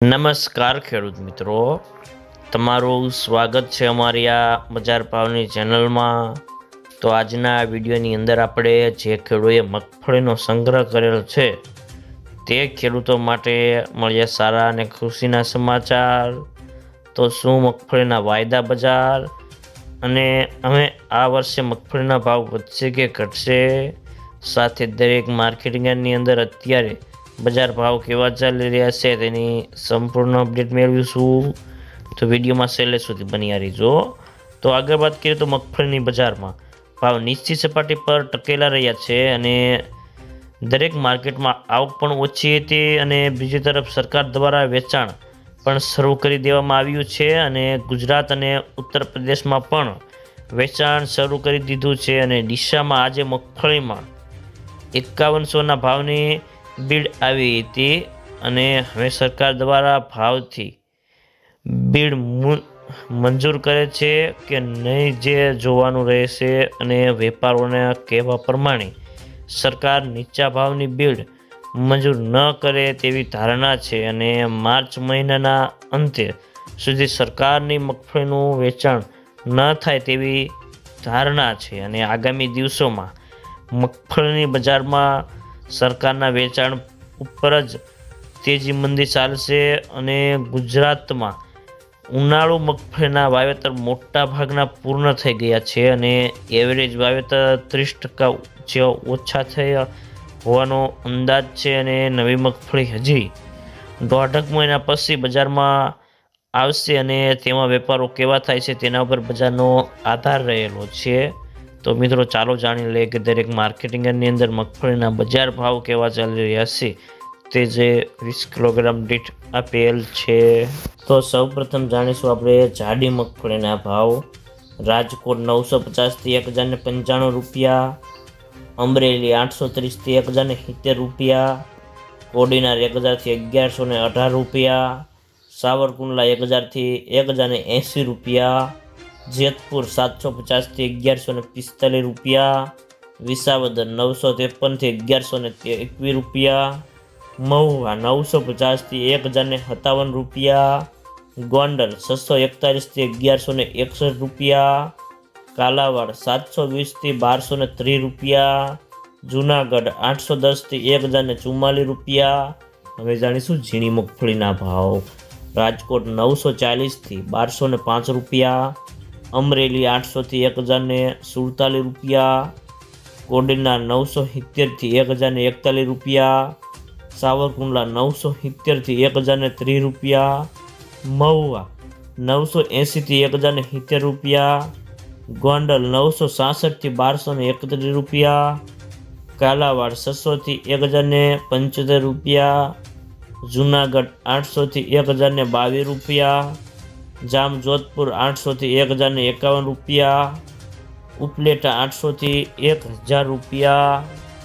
નમસ્કાર ખેડૂત મિત્રો. તમારું સ્વાગત છે અમારી આ બજાર ભાવની ચેનલમાં. તો આજના વિડીયોની અંદર આપણે જે ખેડૂએ મગફળીનો સંગ્રહ કરેલ છે, તે ખેડૂતો માટે મળ્યા સારા અને ખુશીના સમાચાર. તો શું મગફળીના વાયદા બજાર? અને અમે આ વર્ષે મગફળીના ભાવ વધશે કે ઘટશે? સાથે દરેક માર્કેટિંગની અંદર અત્યારે બજાર ભાવ કેવા ચાલી રહ્યા છે તેની સંપૂર્ણ અપડેટ મેળવીશું. તો વિડીયોમાં છેલ્લે સુધી બન્યા રહીજો તો આગળ વાત કરીએ તો મગફળીની બજારમાં. ભાવ નિશ્ચિત સપાટી પર ટકેલા રહ્યા છે અને દરેક માર્કેટમાં આવક પણ ઓછી હતી અને બીજી તરફ સરકાર દ્વારા વેચાણ પણ શરૂ કરી દેવામાં આવ્યું છે અને ગુજરાત અને ઉત્તર પ્રદેશમાં પણ વેચાણ શરૂ કરી દીધું છે અને ડીસામાં આજે મગફળીમાં એકાવનસોના ભાવની બીડ આવી હતી અને હવે સરકાર દ્વારા ભાવથી બીડ મંજૂર કરે છે કે નહીં જે જોવાનું રહેશે અને વેપારોને કહેવા પ્રમાણે સરકાર નીચા ભાવની બીડ મંજૂર ન કરે તેવી ધારણા છે અને માર્ચ મહિનાના અંતે સુધી સરકારની મગફળીનું વેચાણ ન થાય તેવી ધારણા છે અને આગામી દિવસોમાં મગફળીની બજારમાં સરકારના વેચાણ ઉપર જ તેજી મંદી ચાલશે અને ગુજરાતમાં ઉનાળુ મગફળીના વાવેતર મોટા ભાગના પૂર્ણ થઈ ગયા છે અને એવરેજ વાવેતર ત્રીસ ટકા જે ઓછા થયા હોવાનો અંદાજ છે અને નવી મગફળી હજી દોઢક મહિના પછી બજારમાં આવશે અને તેમાં વેપારો કેવા થાય છે તેના ઉપર બજારનો આધાર રહેલો છે. તો મિત્રો ચાલો જાણી લઈએ કે દરેક માર્કેટિંગની અંદર મગફળીના બજાર ભાવ કેવા ચાલી રહ્યા છે તે જે વીસ કિલોગ્રામ દીઠ આપેલ છે. તો સૌપ્રથમ જાણીશું આપણે જાડી મગફળીના ભાવ. રાજકોટ નવસો પચાસથી એક હજારને પંચાણું રૂપિયા. અમરેલી આઠસો ત્રીસથી એક હજારને સિત્તેર રૂપિયા. કોડીનાર એક હજારથી અગિયારસો ને અઢાર રૂપિયા. સાવરકુંડલા એક હજારથી એક હજારને એંસી રૂપિયા. જેતપુર સાતસો પચાસથી અગિયારસો ને પિસ્તાલીસ રૂપિયા. વિસાવદર નવસો ત્રેપનથી અગિયારસો ને એકવીસ રૂપિયા. મહુવા નવસો પચાસથી એક હજાર ને સત્તાવન રૂપિયા. ગોંડલ છસો એકતાલીસથી અગિયારસો ને એકસઠ રૂપિયા. કાલાવાડ સાતસો વીસથી બારસો ને ત્રીસ રૂપિયા. જુનાગઢ આઠસો દસથી એક હજાર ને ચુમ્માલીસ રૂપિયા. હવે જાણીશું ઝીણી મગફળીના ભાવ. રાજકોટ નવસો ચાલીસથી બારસો ને પાંચ રૂપિયા. અમરેલી આઠસોથી એક હજારને સુડતાલીસ રૂપિયા કોડીના નવસો સિત્તેરથી એક હજારને એકતાલીસ રૂપિયા, સાવરકુંડલા નવસો સિત્તેરથી એક હજારને ત્રીસ રૂપિયા, મહુવા નવસો એંસીથી એક હજારને સિત્તેર રૂપિયા, ગોંડલ નવસો સાસઠથી બારસો ને એકત્રીસ રૂપિયા, કાલાવાડ છસોથી એક હજારને પંચોતેર રૂપિયા, જુનાગઢ આઠસોથી એક હજારને બાવીસ રૂપિયા જામજોધપુર આઠસોથી એક હજારને એકાવન રૂપિયા ઉપલેટા આઠસોથી એક હજાર રૂપિયા